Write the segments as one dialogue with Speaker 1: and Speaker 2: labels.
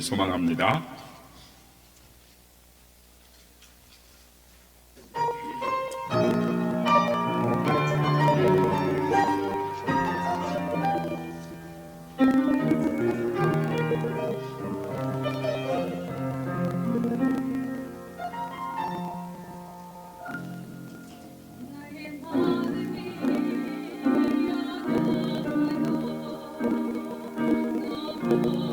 Speaker 1: 소망합니다.
Speaker 2: thank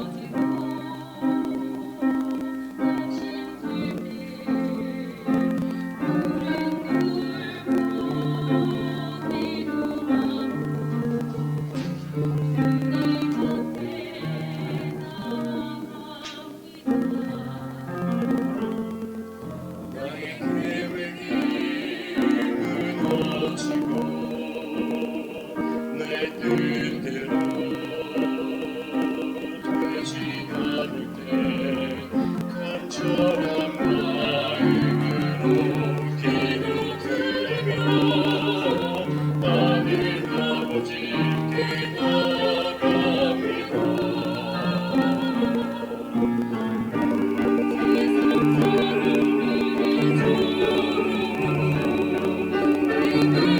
Speaker 2: Thank you.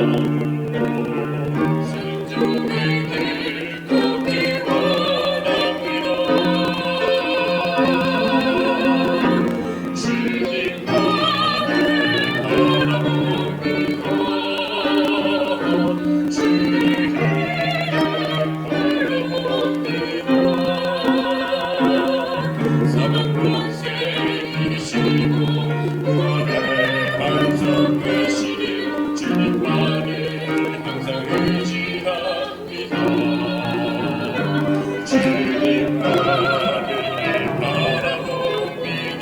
Speaker 2: Thank you. 주님
Speaker 3: 그대의 바라봅니다.